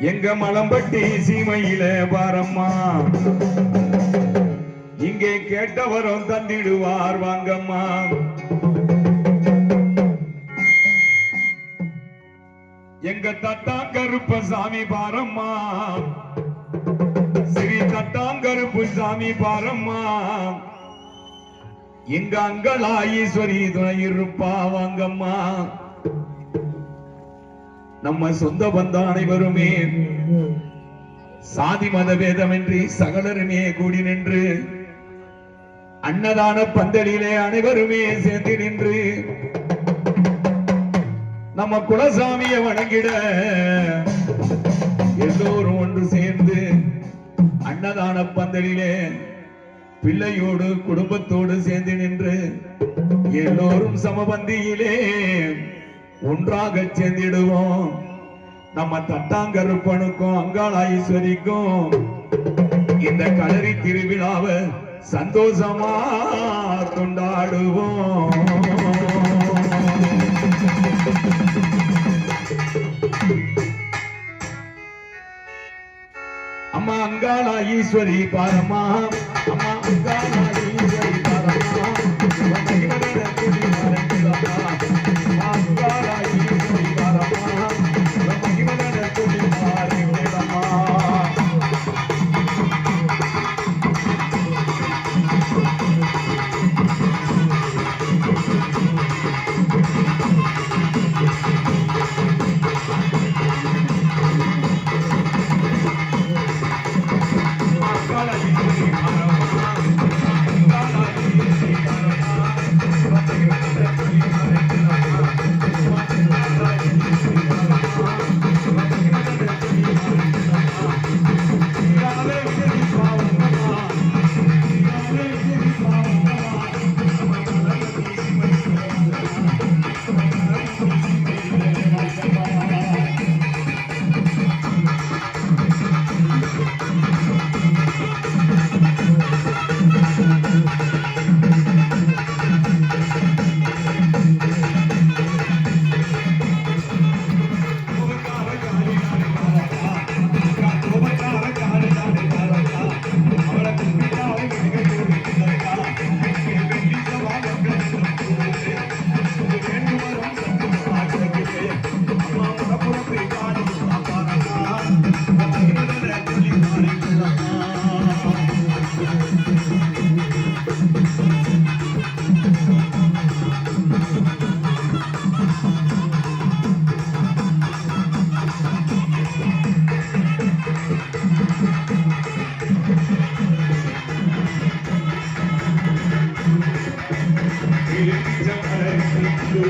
எங்க மலம்பட்டி சீமையில பாரம்மா இங்கே கேட்டவரும் தந்திடுவார் வாங்கம்மா. எங்க தட்டா கருப்ப சாமி பாரம்மா. ஸ்ரீ தத்தாங்கருப்பு சாமி பாரம்மா. எங்க அங்கலாயீஸ்வரி ஈஸ்வரி துணை இருப்பா வாங்கம்மா. நம்ம சொந்த பந்தம் அனைவருமே. சாதி மத பேதமின்றி சகலருமே கூடி நின்று அன்னதான பந்தலிலே அனைவருமே சேர்ந்து நின்று நம்ம குலசாமியை வணங்கிட எல்லோரும் ஒன்று சேர்ந்து அன்னதான பந்தலிலே பிள்ளையோடு குடும்பத்தோடு சேர்ந்து நின்று எல்லோரும் சமபந்தியிலே ஒன்றாக சேர்ந்திடுவோம். நம்ம தட்டாங்கருப்பனுக்கும் அங்காள ஈஸ்வரிக்கும் இந்த களரி திருவிழாவை சந்தோஷமா கொண்டாடுவோம். அம்மா அங்காள ஈஸ்வரி பாரம்மா. அம்மா அங்காளா